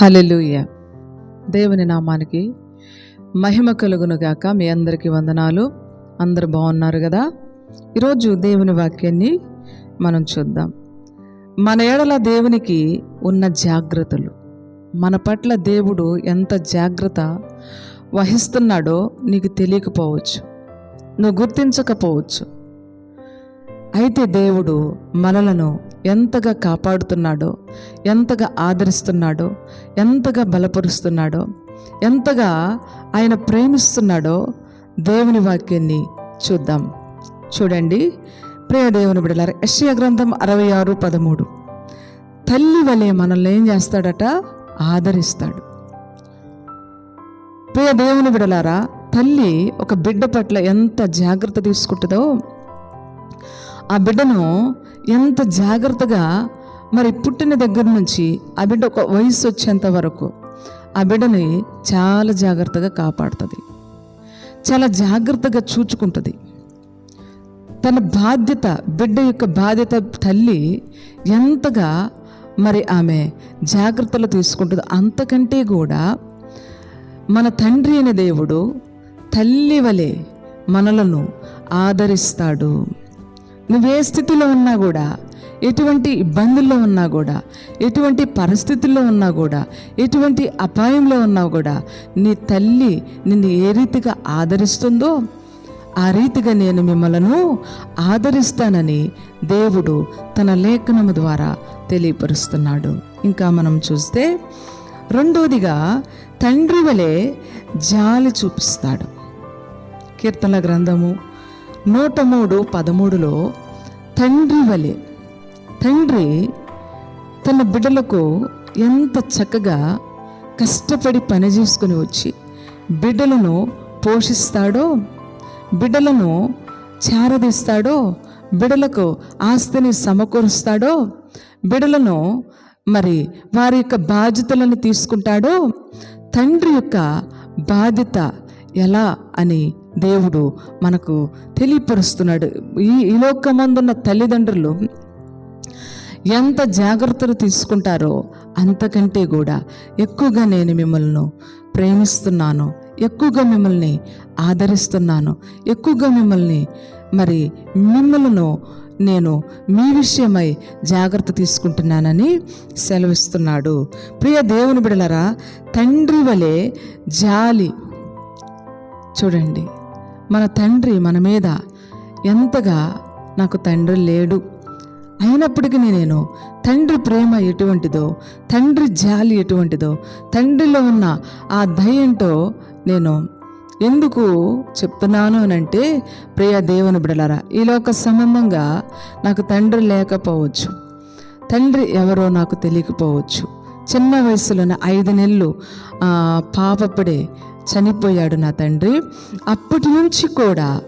Hallelujah దేవుని నామానికి మహిమ కలుగునుగాక మీ అందరికీ వందనాలు. అందరు బాగున్నారు కదా? ఈరోజు దేవుని వాక్యాన్ని మనం చూద్దాం. మన ఏడల దేవునికి ఉన్న జాగ్రత్తలు. మన పట్ల దేవుడు ఎంత జాగ్రత్త వహిస్తున్నాడో నీకు తెలియకపోవచ్చు. నువ్వు గుర్తించకపోవచ్చు. అయితే దేవుడు మనలను ఎంతగా కాపాడుతున్నాడో ఎంతగా ఆదరిస్తున్నాడో ఎంతగా బలపరుస్తున్నాడో ఎంతగా ఆయన ప్రేమిస్తున్నాడో దేవుని వాక్యాన్ని చూద్దాం. చూడండి. ప్రియ దేవుని బిడలారు యశ్య గ్రంథం అరవై ఆరు పదమూడు. తల్లి వలె మనల్ని ఏం చేస్తాడట? ఆదరిస్తాడు. ప్రియ దేవుని బిడలారా తల్లి ఒక బిడ్డ పట్ల ఎంత జాగ్రత్త తీసుకుంటుందో ఆ బిడ్డను ఎంత జాగ్రత్తగా మరి పుట్టిన దగ్గర నుంచి ఆ బిడ్డ ఒక వయసు వచ్చేంత వరకు ఆ బిడ్డని చాలా జాగ్రత్తగా కాపాడుతుంది. చాలా జాగ్రత్తగా చూచుకుంటుంది. తన బాధ్యత బిడ్డ యొక్క బాధ్యత తల్లి ఎంతగా మరి ఆమె జాగ్రత్తలు తీసుకుంటుంది అంతకంటే కూడా మన తండ్రి అనే దేవుడు తల్లి వలె మనలను ఆదరిస్తాడు. నువ్వే స్థితిలో ఉన్నా కూడా ఎటువంటి ఇబ్బందుల్లో ఉన్నా కూడా ఎటువంటి పరిస్థితుల్లో ఉన్నా కూడా ఎటువంటి అపాయంలో ఉన్నా కూడా నీ తల్లి నిన్ను ఏ రీతిగా ఆదరిస్తుందో ఆ రీతిగా నేను మిమ్మలను ఆదరిస్తానని దేవుడు తన లేఖనము ద్వారా తెలియపరుస్తున్నాడు. ఇంకా మనం చూస్తే రెండోదిగా తండ్రి వలె జాలి చూపిస్తాడు. కీర్తన గ్రంథము నూట మూడు పదమూడులో తండ్రి వలె. తండ్రి తన బిడ్డలకు ఎంత చక్కగా కష్టపడి పని చేసుకుని వచ్చి బిడ్డలను పోషిస్తాడో బిడ్డలను చారదీస్తాడో బిడలకు ఆస్తిని సమకూరుస్తాడో బిడలను మరి వారి యొక్క బాధ్యతలను తీసుకుంటాడో తండ్రి యొక్క బాధ్యత ఎలా అని దేవుడు మనకు తెలియపరుస్తున్నాడు. ఈ ఈ లోకమందున్న తల్లిదండ్రులు ఎంత జాగ్రత్తలు తీసుకుంటారో అంతకంటే కూడా ఎక్కువగా నేను మిమ్మల్ని ప్రేమిస్తున్నాను ఎక్కువగా మిమ్మల్ని ఆదరిస్తున్నాను ఎక్కువగా మిమ్మల్ని మరి మిమ్మల్ని నేను మీ విషయమై జాగ్రత్త తీసుకుంటున్నానని సెలవిస్తున్నాడు. ప్రియ దేవుని బిడలరా తండ్రి వలె జాలి. చూడండి. మన తండ్రి మన మీద ఎంతగా నాకు తండ్రి లేడు. అయినప్పటికీ నేను తండ్రి ప్రేమ ఎటువంటిదో తండ్రి జాలి ఎటువంటిదో తండ్రిలో ఉన్న ఆ దయంతో నేను ఎందుకు చెప్తున్నాను అని అంటే ప్రియ దేవుని బిడలారా ఈలోక సంబంధంగా నాకు తండ్రి లేకపోవచ్చు. తండ్రి ఎవరో నాకు తెలియకపోవచ్చు. చిన్న వయసులోనే ఐదు నెలలు పాపపడే పాపప్పుడే చనిపోయాడు నా తండ్రి. అప్పటి నుంచి కూడా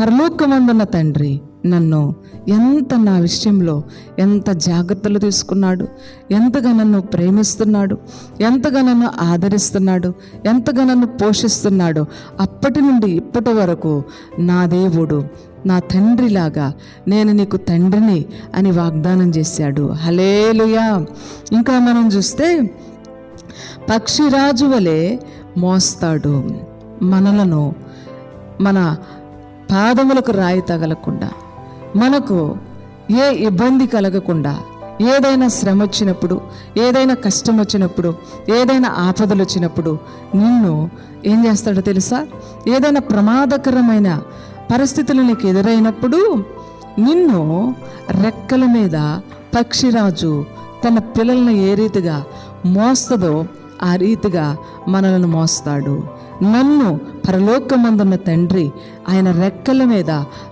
పరలోకమందున్న తండ్రి నన్ను ఎంత నా విషయంలో ఎంత జాగ్రత్తలు తీసుకున్నాడు ఎంతగా నన్ను ప్రేమిస్తున్నాడు ఎంతగా నన్ను ఆదరిస్తున్నాడు ఎంతగా నన్ను పోషిస్తున్నాడు అప్పటి నుండి ఇప్పటి వరకు నా దేవుడు నా తండ్రిలాగా నేను నీకు తండ్రిని అని వాగ్దానం చేశాడు. హలేలుయా ఇంకా మనం చూస్తే పక్షిరాజు వలె మోస్తాడు. మనలను మన పాదములకు రాయి తగలకుండా మనకు ఏ ఇబ్బంది కలగకుండా ఏదైనా శ్రమ వచ్చినప్పుడు ఏదైనా కష్టం వచ్చినప్పుడు ఏదైనా ఆపదలు వచ్చినప్పుడు నిన్ను ఏం చేస్తాడో తెలుసా? ఏదైనా ప్రమాదకరమైన పరిస్థితులు నీకు ఎదురైనప్పుడు నిన్ను రెక్కల మీద పక్షిరాజు తన పిల్లల్ని ఏ రీతిగా మోస్తుందో ఆ రీతిగా మనలను మోస్తాడు. నన్ను పరలోకమందున్న తండ్రి ఆయన రెక్కల మీద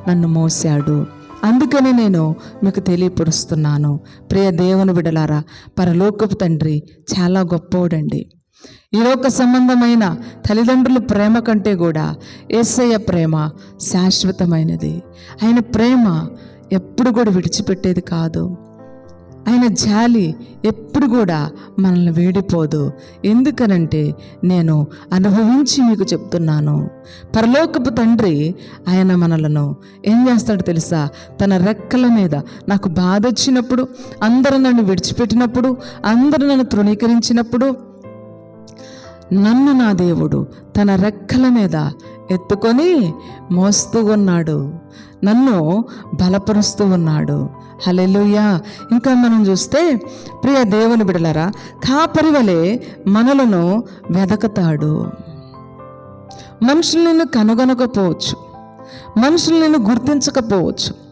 నన్ను మోసాడు అందుకని నేను మీకు తెలియపరుస్తున్నాను. ప్రియ దేవుని బిడలారా పరలోకపు తండ్రి చాలా గొప్పవాడండి ఈ లోక సంబంధమైన తల్లిదండ్రుల ప్రేమ కంటే కూడా ఏసయ్య ప్రేమ శాశ్వతమైనది. ఆయన ప్రేమ ఎప్పుడు కూడా విడిచిపెట్టేది కాదు. ఆయన జాలి ఎప్పుడు కూడా మనల్ని వేడిపోదు. ఎందుకనంటే నేను అనుభవించి మీకు చెప్తున్నాను. పరలోకపు తండ్రి ఆయన మనలను ఏం చేస్తాడు తెలుసా? తన రెక్కల మీద నాకు బాధ వచ్చినప్పుడు అందరూ నన్ను విడిచిపెట్టినప్పుడు అందరూ నన్ను తృణీకరించినప్పుడు నన్ను నా దేవుడు తన రెక్కల మీద ఎత్తుకొని మోస్తూ ఉన్నాడు. నన్ను బలపరుస్తూ ఉన్నాడు. హలెలుయా ఇంకా మనం చూస్తే ప్రియ దేవుని బిడలరా కాపరివలే మనలను వెదకతాడు. మనుషులు నిన్ను కనుగొనకపోవచ్చు. మనుషులు నిన్ను గుర్తించకపోవచ్చు.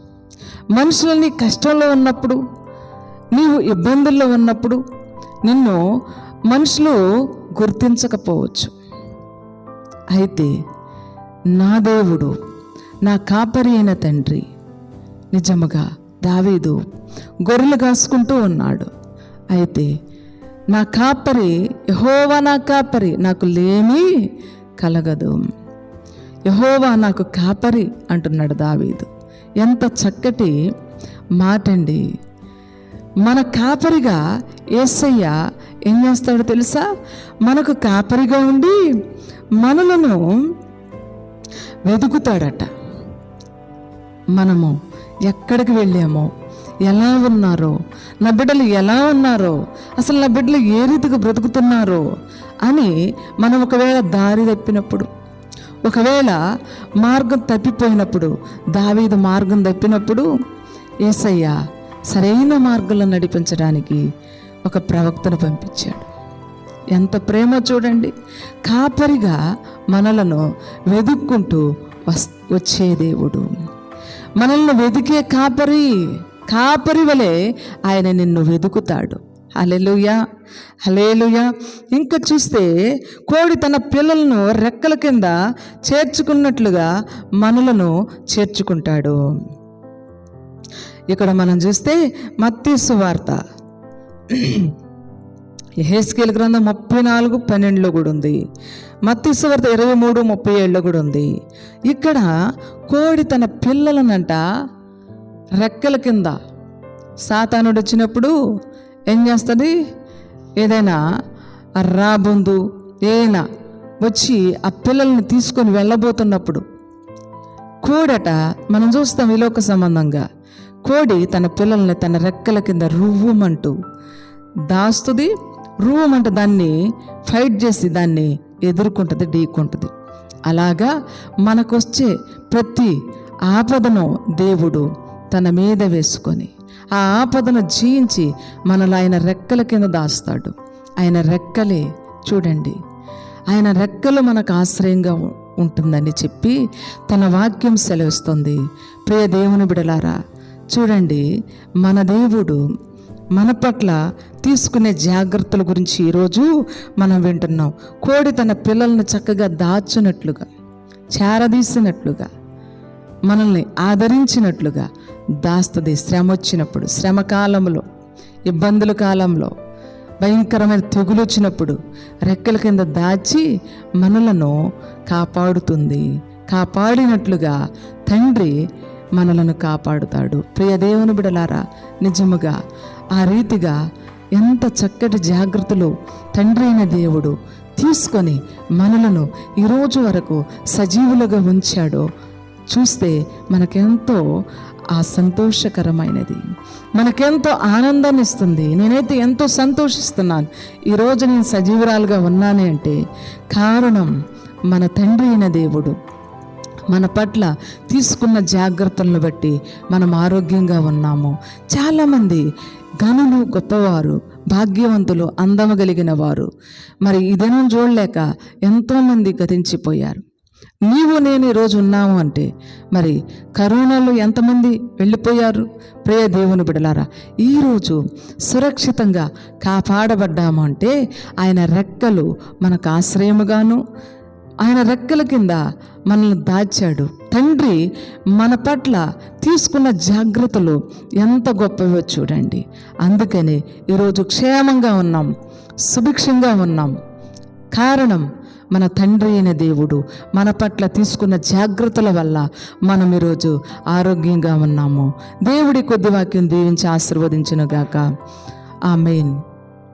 మనుషులు నీ కష్టంలో ఉన్నప్పుడు నీవు ఇబ్బందుల్లో ఉన్నప్పుడు నిన్ను మనుషులు గుర్తించకపోవచ్చు. అయితే నా దేవుడు నా కాపరి అయిన తండ్రి. నిజముగా దావీదు గొర్రెలు కాసుకుంటూ ఉన్నాడు. అయితే నా కాపరి యహోవా నా కాపరి నాకు లేమీ కలగదు. యహోవా నాకు కాపరి అంటున్నాడు దావీదు. ఎంత చక్కటి మాటండి. మన కాపరిగా ఏసయ్య ఏం చేస్తాడో తెలుసా? మనకు కాపరిగా ఉండి మనలను వెతుకుతాడట. మనము ఎక్కడికి వెళ్ళామో ఎలా ఉన్నారో నా బిడ్డలు ఎలా ఉన్నారో అసలు నా బిడ్డలు ఏ రీతిగా బ్రతుకుతున్నారో అని మనం ఒకవేళ దారి తప్పినప్పుడు ఒకవేళ మార్గం తప్పిపోయినప్పుడు దావీదు మార్గం తప్పినప్పుడు ఏసయ్య సరైన మార్గంలో నడిపించడానికి ఒక ప్రవక్తను పంపించాడు. ఎంత ప్రేమ చూడండి. కాపరిగా మనలను వెతుక్కుంటూ వస్ వచ్చే దేవుడు. మనల్ని వెతికే కాపరి కాపరి వలె ఆయన నిన్ను వెతుకుతాడు హలెలుయా హలేలుయా ఇంకా చూస్తే కోడి తన పిల్లలను రెక్కల కింద చేర్చుకున్నట్లుగా మనలను చేర్చుకుంటాడు. ఇక్కడ మనం చూస్తే మత్తీసు వార్త. హేస్కేల్ గ్రంథం ముప్పై నాలుగు పన్నెండులో కూడా ఉంది. మత్తీసు ఇరవై మూడు ముప్పై ఏడులో కూడా ఉంది. ఇక్కడ కోడి తన పిల్లలనంట రెక్కల కింద సాతానుడు వచ్చినప్పుడు ఏం చేస్తుంది? ఏదైనా రాబుందు ఏదైనా వచ్చి ఆ పిల్లల్ని తీసుకొని వెళ్ళబోతున్నప్పుడు కోడట మనం చూస్తాం ఈ సంబంధంగా. కోడి తన పిల్లల్ని తన రెక్కల కింద రువ్వమంటూ దాస్తుంది. రూమ్ అంటే దాన్ని ఫైట్ చేసి దాన్ని ఎదుర్కొంటుంది ఢీకొంటుంది. అలాగా మనకొచ్చే ప్రతి ఆపదను దేవుడు తన మీద వేసుకొని ఆ ఆపదను జీయించి మనలో ఆయన రెక్కల కింద దాస్తాడు. ఆయన రెక్కలే చూడండి ఆయన రెక్కలు మనకు ఆశ్రయంగా ఉంటుందని చెప్పి తన వాక్యం సెలవిస్తుంది. ప్రియ దేవుని బిడలారా చూడండి మన దేవుడు మన పట్ల తీసుకునే జాగ్రత్తల గురించి ఈరోజు మనం వింటున్నాం. కోడి తన పిల్లల్ని చక్కగా దాచునట్లుగా చేరదీసినట్లుగా మనల్ని ఆదరించినట్లుగా దాస్తుంది శ్రమ వచ్చినప్పుడు శ్రమ కాలంలో ఇబ్బందుల కాలంలో భయంకరమైన తెగులు వచ్చినప్పుడు రెక్కల కింద దాచి మనలను కాపాడుతుంది. కాపాడినట్లుగా తండ్రి మనలను కాపాడుతాడు. ప్రియ దేవుని బిడలారా నిజముగా ఆ రీతిగా ఎంత చక్కటి జాగ్రత్తలు తండ్రి అయిన దేవుడు తీసుకొని మనలను ఈరోజు వరకు సజీవులుగా ఉంచాడో చూస్తే మనకెంతో ఆ సంతోషకరమైనది. మనకెంతో ఆనందాన్ని ఇస్తుంది. నేనైతే ఎంతో సంతోషిస్తున్నాను. ఈరోజు నేను సజీవురాలుగా ఉన్నానే అంటే కారణం మన తండ్రి అయిన దేవుడు. మన పట్ల తీసుకున్న జాగ్రత్తలను బట్టి మనం ఆరోగ్యంగా ఉన్నాము. చాలామంది ఘనులు గొప్పవారు భాగ్యవంతులు అందము కలిగిన వారు మరి ఇదనం చూడలేక ఎంతోమంది గతించిపోయారు. నీవు నేను ఈరోజు ఉన్నాము అంటే మరి కరోనాలో ఎంతమంది వెళ్ళిపోయారు? ప్రియ దేవుని బిడలారా ఈరోజు సురక్షితంగా కాపాడబడ్డాము అంటే ఆయన రెక్కలు మనకు ఆశ్రయముగాను ఆయన రెక్కల కింద మనల్ని దాచాడు. తండ్రి మన పట్ల తీసుకున్న జాగ్రత్తలు ఎంత గొప్పవో చూడండి. అందుకని ఈరోజు క్షేమంగా ఉన్నాం సుభిక్షంగా ఉన్నాం. కారణం మన తండ్రి అయిన దేవుడు మన పట్ల తీసుకున్న జాగ్రత్తల వల్ల మనం ఈరోజు ఆరోగ్యంగా ఉన్నాము. దేవుడి కొద్ది వాక్యం దీవించి ఆశీర్వదించును గాక మెయిన్